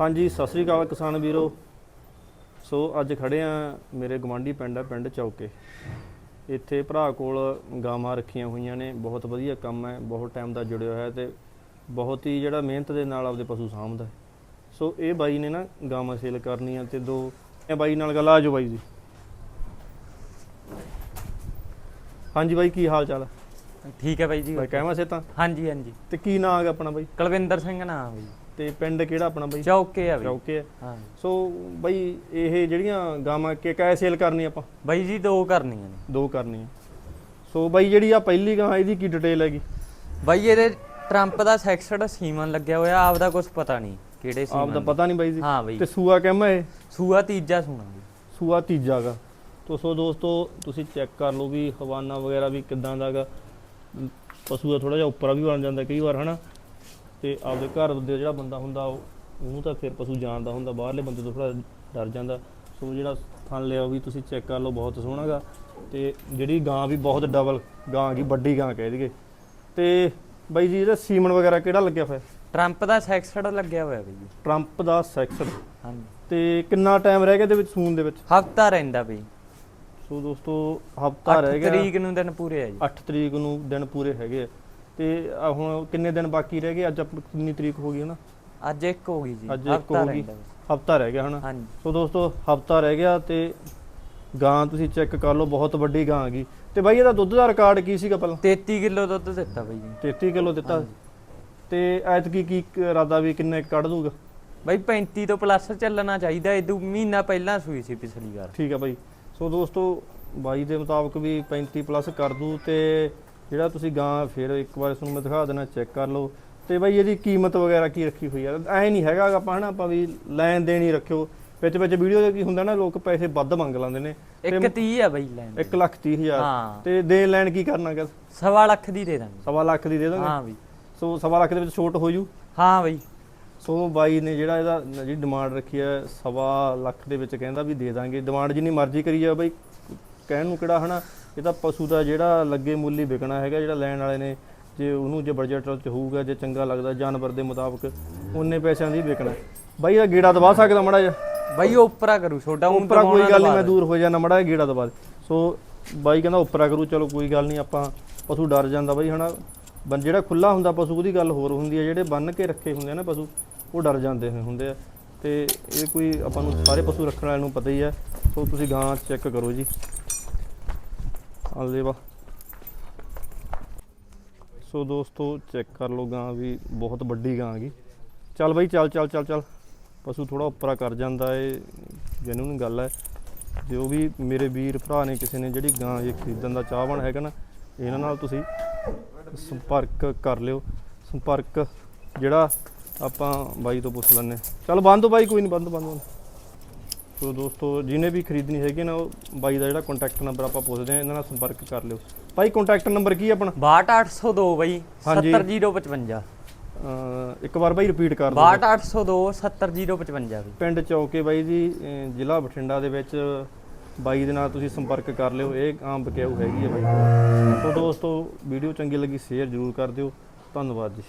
ਹਾਂਜੀ ਸਤਿ ਸ੍ਰੀ ਅਕਾਲ ਕਿਸਾਨ ਵੀਰੋ। ਸੋ ਅੱਜ ਖੜੇ ਆ ਮੇਰੇ ਗਵਾਂਢੀ ਪਿੰਡ ਆ ਪਿੰਡ ਚੌਕੇ। ਇੱਥੇ ਭਰਾ ਕੋਲ ਗਾਵਾਂ ਰੱਖੀਆਂ ਹੋਈਆਂ ਨੇ। ਬਹੁਤ ਵਧੀਆ ਕੰਮ ਹੈ ਬਹੁਤ ਟਾਈਮ ਦਾ ਜੁੜਿਆ ਹੋਇਆ ਤੇ ਬਹੁਤ ਹੀ ਜਿਹੜਾ ਮਿਹਨਤ ਦੇ ਨਾਲ ਆਪਦੇ ਪਸ਼ੂ ਸਾਂਭਦਾ ਹੈ। ਸੋ ਇਹ ਬਾਈ ਨੇ ਨਾ ਗਾਵਾਂ ਸੇਲ ਕਰਨੀਆਂ ਤੇ ਦੋ ਇਹ ਬਾਈ ਨਾਲ ਗੱਲ ਆ ਜਾਓ ਬਾਈ ਜੀ। ਹਾਂਜੀ ਬਾਈ ਕੀ ਹਾਲ ਚਾਲ ਹੈ? ਠੀਕ ਹੈ ਬਾਈ ਜੀ। ਬਾਈ ਕਹਿਵਾ ਸੇ ਤਾਂ ਹਾਂਜੀ ਹਾਂਜੀ। ਤੇ ਕੀ ਨਾਂ ਹੈਗਾ ਆਪਣਾ ਬਾਈ? ਕੁਲਵਿੰਦਰ ਸਿੰਘ ਨਾਮ ਬਾਈ ਤੇ ਪਿੰਡ ਕਿਹੜਾ ਆਪਣਾ ਬਾਈ? ਚੌਕੇ ਆ ਬਾਈ। ਚੌਕੇ ਹੈ ਹਾਂ। ਸੋ ਬਈ ਇਹ ਜਿਹੜੀਆਂ ਗਾਵਾਂ ਕਿ ਕੈ ਸੇਲ ਕਰਨੀ ਆਪਾਂ? ਬਾਈ ਜੀ ਦੋ ਕਰਨੀਆਂ ਨੇ। ਦੋ ਕਰਨੀਆਂ। ਸੋ ਬਈ ਜਿਹੜੀ ਆ ਪਹਿਲੀ ਗਾਂ ਇਹਦੀ ਕੀ ਡਿਟੇਲ ਹੈਗੀ? ਬਾਈ ਇਹਦੇ ਟਰੰਪ ਦਾ ਸੈਕਸਡ ਸੀਮਨ ਲੱਗਿਆ ਹੋਇਆ ਆਪਦਾ ਕੁਝ ਪਤਾ ਨਹੀਂ ਕਿਹੜੇ ਆਪ ਦਾ। ਸੀਮਨ ਪਤਾ ਨਹੀਂ ਬਾਈ ਜੀ। ਹਾਂ ਬਾਈ। ਤੇ ਸੂਆ ਕਹਿਮਾ ਇਹ? ਸੂਆ ਤੀਜਾ ਸੁਣਾ ਸੂਆ ਤੀਜਾ ਗਾ। ਤੋ ਸੋ ਦੋਸਤੋ ਤੁਸੀਂ ਚੈੱਕ ਕਰ ਲਓ ਵੀ ਹਵਾਨਾ ਵਗੈਰਾ ਵੀ ਕਿਦਾਂ ਦਾਗਾ ਪਸ਼ੂ ਦਾ ਥੋੜਾ ਜਿਹਾ ਉੱਪਰ ਵੀ ਬਣ ਜਾਂਦਾ ਕਈ ਵਾਰ ਹਨਾ? ਤੇ ਆਪਦੇ ਘਰ ਦੇ ਜਿਹੜਾ ਬੰਦਾ ਹੁੰਦਾ ਉਹ ਉਹਨੂੰ ਤਾਂ ਫਿਰ ਪਸ਼ੂ ਜਾਣਦਾ ਹੁੰਦਾ ਬਾਹਰਲੇ ਬੰਦੇ ਤੋਂ ਥੋੜਾ ਡਰ ਜਾਂਦਾ। ਸੋ ਜਿਹੜਾ ਥਣ ਲਿਆ ਉਹ ਵੀ ਤੁਸੀਂ ਚੈੱਕ ਕਰ ਲਓ ਬਹੁਤ ਸੋਹਣਾ ਗਾ। ਤੇ ਜਿਹੜੀ ਗਾਂ ਵੀ ਬਹੁਤ ਡਬਲ ਗਾਂ ਕੀ ਵੱਡੀ ਗਾਂ ਕਹਿ ਦਈਏ। ਤੇ ਬਾਈ ਜੀ ਇਹਦਾ ਸੀਮਨ ਵਗੈਰਾ ਕਿਹੜਾ ਲੱਗਿਆ ਹੋਇਆ? ਟਰੰਪ ਦਾ ਸੈਕਸਡ ਲੱਗਿਆ ਹੋਇਆ ਬਾਈ ਟਰੰਪ ਦਾ ਸੈਕਸ਼ਨ ਹਾਂਜੀ। ਤੇ ਕਿੰਨਾ ਟਾਈਮ ਰਹਿ ਗਿਆ ਇਹਦੇ ਵਿੱਚ ਸੂਨ ਦੇ ਵਿੱਚ? ਹਫਤਾ ਰਹਿੰਦਾ ਬਾਈ। ਸੋ ਦੋਸਤੋ ਹਫਤਾ 8 ਰਹਿ ਗਿਆ। ਤਰੀਕ ਨੂੰ ਦਿਨ ਪੂਰੇ ਆ ਜੀ। 8 ਤਰੀਕ ਨੂੰ ਦਿਨ ਪੂਰੇ ਹੈਗੇ ਆ। ਤੇ ਆਹ ਹੁਣ ਕਿੰਨੇ ਦਿਨ ਬਾਕੀ ਰਹਿ ਗਏ? ਅੱਜ ਆਪਾਂ ਕਿੰਨੀ ਤਰੀਕ ਹੋ ਗਈ ਹਨਾ ਅੱਜ ਇੱਕ ਹੋ ਗਈ ਜੀ। ਅੱਜ ਇੱਕ ਹਫ਼ਤਾ ਹੋ ਗਈ। ਰਹਿੰਦਾ। ਹਫਤਾ ਰਹਿ ਗਿਆ ਹਨਾ ਹਾਂਜੀ। ਸੋ ਦੋਸਤੋ ਹਫਤਾ ਰਹਿ ਗਿਆ ਤੇ ਗਾਂ ਤੁਸੀਂ ਚੈੱਕ ਕਰ ਲਓ ਬਹੁਤ ਵੱਡੀ ਗਾਂ ਹੈਗੀ ਤੇ ਬਾਈ ਇਹਦਾ ਦੁੱਧ ਦਾ ਰਿਕਾਰਡ ਕੀ ਸੀਗਾ ਪਹਿਲਾਂ? 33 ਕਿਲੋ ਦੁੱਧ ਦਿੱਤਾ ਬਾਈ ਜੀ। 33 ਕਿਲੋ ਦਿੱਤਾ। ਤੇ ਐਤਕੀ ਕੀ ਇਰਾਦਾ ਵੀ ਕਿੰਨੇ ਕੁ ਕੱਢ ਦੂਗਾ ਬਾਈ 35 ਤੋਂ ਪਲੱਸ ਚੱਲਣਾ ਚਾਹੀਦਾ। ਇਹ ਮਹੀਨਾ ਪਹਿਲਾਂ ਸੂਈ ਸੀ ਪਿਛਲੀ ਵਾਰ। ਠੀਕ ਹੈ ਬਾਈ। ਸੋ ਦੋਸਤੋ ਬਾਈ ਦੇ ਮੁਤਾਬਕ ਵੀ 35 ਪਲੱਸ ਕਰ ਦੂ ਤੇ ਜਿਹੜਾ ਤੁਸੀਂ ਗਾਂ ਫਿਰ ਇੱਕ ਵਾਰ ਤੁਹਾਨੂੰ ਮੈਂ ਦਿਖਾ ਦੇਣਾ ਚੈੱਕ ਕਰ ਲਓ। ਤੇ ਬਾਈ ਇਹਦੀ ਕੀਮਤ ਵਗੈਰਾ ਕੀ ਰੱਖੀ ਹੋਈ ਆ? ਐ ਨਹੀਂ ਹੈਗਾ ਆਪਾਂ ਹਨਾ ਆਪਾਂ ਵੀ ਲੈਣ ਦੇਣ ਹੀ ਰੱਖਿਓ। ਵਿੱਚ ਵਿੱਚ ਵੀਡੀਓ ਦੇ ਕੀ ਹੁੰਦਾ ਨਾ ਲੋਕ ਪੈਸੇ ਵੱਧ ਮੰਗ ਲੈਂਦੇ ਨੇ। ਇੱਕ 30 ਆ ਬਾਈ ਲੈਣ 1 ਲੱਖ 30 ਹਜ਼ਾਰ। ਹਾਂ। ਤੇ ਦੇਣ ਲੈਣ ਕੀ ਕਰਨਾ ਗਾ? ਸਵਾ ਲੱਖ ਦੀ ਦੇ ਦਾਂਗੇ। ਸਵਾ ਲੱਖ ਦੀ ਦੇ ਦੋਗੇ? ਹਾਂ ਬਈ। ਸੋ ਸਵਾ ਲੱਖ ਦੇ ਵਿੱਚ ਛੋਟ ਹੋ ਜੂ ਹਾਂ ਬਈ। ਸੋ ਬਾਈ ਨੇ ਜਿਹੜਾ ਇਹਦਾ ਜਿਹੜੀ ਡਿਮਾਂਡ ਰੱਖੀ ਹੈ ਸਵਾ ਲੱਖ ਦੇ ਵਿੱਚ ਕਹਿੰਦਾ ਵੀ ਦੇ ਦਾਂਗੇ। ਡਿਮਾਂਡ ਜਿੰਨੀ ਮਰਜ਼ੀ ਕਰੀ ਜਾ ਬਾਈ। ਕਹਿਣ ਨੂੰ ਕਿਹੜਾ ਹਨਾ ਇਹ ਤਾਂ ਪਸ਼ੂ ਦਾ ਜਿਹੜਾ ਲੱਗੇ ਮੁੱਲ ਹੀ ਵਿਕਣਾ ਹੈਗਾ ਜਿਹੜਾ ਲੈਣ ਵਾਲੇ ਨੇ ਜੇ ਉਹਨੂੰ ਜੇ ਬਜਟ ਚ ਹੋਊਗਾ ਜੇ ਚੰਗਾ ਲੱਗਦਾ ਜਾਨਵਰ ਦੇ ਮੁਤਾਬਕ ਉਹਨੇ ਪੈਸਿਆਂ ਦੀ ਵਿਕਣਾ। ਬਾਈ ਇਹ ਗੇੜਾ ਦਵਾ ਸਕਦਾ ਮੜਾ ਜਾ ਬਾਈ ਉਹ ਉੱਪਰਾ ਕਰੂ ਛੋਟਾ ਊਂ ਉੱਪਰਾ ਕੋਈ ਗੱਲ ਨਹੀਂ ਦਬਾ ਮੈਂ। ਦੂਰ ਹੋ ਜਾਣਾ ਮੜਾ ਗੇੜਾ ਦਵਾ ਦੇ। ਸੋ ਬਾਈ ਕਹਿੰਦਾ ਉੱਪਰਾ ਕਰੂ ਚਲੋ ਕੋਈ ਗੱਲ ਨਹੀਂ ਆਪਾਂ ਪਸ਼ੂ ਡਰ ਜਾਂਦਾ ਬਾਈ ਹਨਾ। ਬੰ ਜਿਹੜਾ ਖੁੱਲਾ ਹੁੰਦਾ ਪਸ਼ੂ ਉਹਦੀ ਗੱਲ ਹੋਰ ਹੁੰਦੀ ਹੈ ਜਿਹੜੇ ਬੰਨ ਕੇ ਰੱਖੇ ਹੁੰਦੇ ਆ ਨਾ ਪਸ਼ੂ ਉਹ ਡਰ ਜਾਂਦੇ ਹੋਏ ਹੁੰਦੇ ਆ। ਤੇ ਇਹ ਕੋਈ ਆਪਾਂ ਨੂੰ ਸਾਰੇ ਪਸ਼ੂ ਰੱਖਣ ਵਾਲਿਆਂ ਨੂੰ ਪਤਾ ਹੀ ਹੈ। ਸੋ ਤੁਸੀਂ ਗਾਂ ਚੈੱਕ ਕਰੋ ਜੀ। ਆਲੇ ਵਾ ਸੋ ਦੋਸਤੋ ਚੈੱਕ ਕਰ ਲਓ ਗਾਂ ਵੀ ਬਹੁਤ ਵੱਡੀ ਗਾਂ ਹੈਗੀ। ਚੱਲ ਬਾਈ, ਚੱਲ ਚੱਲ ਚੱਲ ਚੱਲ। ਪਸ਼ੂ ਥੋੜਾ ਉੱਪਰਾ ਕਰ ਜਾਂਦਾ ਏ ਜੈਨੂਨ ਗੱਲ ਹੈ। ਜੋ ਵੀ ਮੇਰੇ ਵੀਰ ਭਰਾ ਨੇ ਕਿਸੇ ਨੇ ਜਿਹੜੀ ਗਾਂ ਇਹ ਖਰੀਦਣ ਦਾ ਚਾਹਵਾਨ ਹੈਗਾ ਨਾ, ਇਹਨਾਂ ਨਾਲ ਤੁਸੀਂ ਸੰਪਰਕ ਕਰ ਲਿਓ। ਸੰਪਰਕ ਜਿਹੜਾ ਆਪਾਂ ਬਾਈ ਤੋਂ ਪੁੱਛ ਲੈਣੇ ਚੱਲ ਬੰਦ ਦੋ ਬਾਈ, ਕੋਈ ਨਹੀਂ ਬੰਦ ਬੰਦ। ਸੋ ਦੋਸਤੋ ਜਿਹਨੇ ਵੀ ਖਰੀਦਣੀ ਹੈਗੀ ਨਾ ਉਹ ਬਾਈ ਦਾ ਜਿਹੜਾ ਕੰਟੈਕਟ ਨੰਬਰ ਆਪਾਂ ਪੁੱਛਦੇ ਹਾਂ ਇਹਨਾਂ ਨਾਲ ਸੰਪਰਕ ਕਰ ਲਿਓ। ਭਾਈ ਕੰਟੈਕਟ ਨੰਬਰ ਕੀ ਆਪਣਾ? 62802 ਬਾਈ ਹਾਂਜੀ। 70055 ਅਹ ਇੱਕ ਵਾਰ ਬਾਈ ਰਿਪੀਟ ਕਰ ਦਿਓ। 62802 70055 ਬਾਈ। ਪਿੰਡ ਚੌਕੇ ਬਾਈ ਜੀ ਜ਼ਿਲ੍ਹਾ ਬਠਿੰਡਾ ਦੇ ਵਿੱਚ ਬਾਈ ਦੇ ਨਾਲ ਤੁਸੀਂ ਸੰਪਰਕ ਕਰ ਲਿਓ ਇਹ ਆਮ ਬਕਿਆਊ ਹੈਗੀ ਹੈ ਬਾਈ। ਸੋ ਦੋਸਤੋ ਵੀਡੀਓ ਚੰਗੀ ਲੱਗੀ ਸ਼ੇਅਰ ਜ਼ਰੂਰ ਕਰ ਦਿਓ। ਧੰਨਵਾਦ ਜੀ।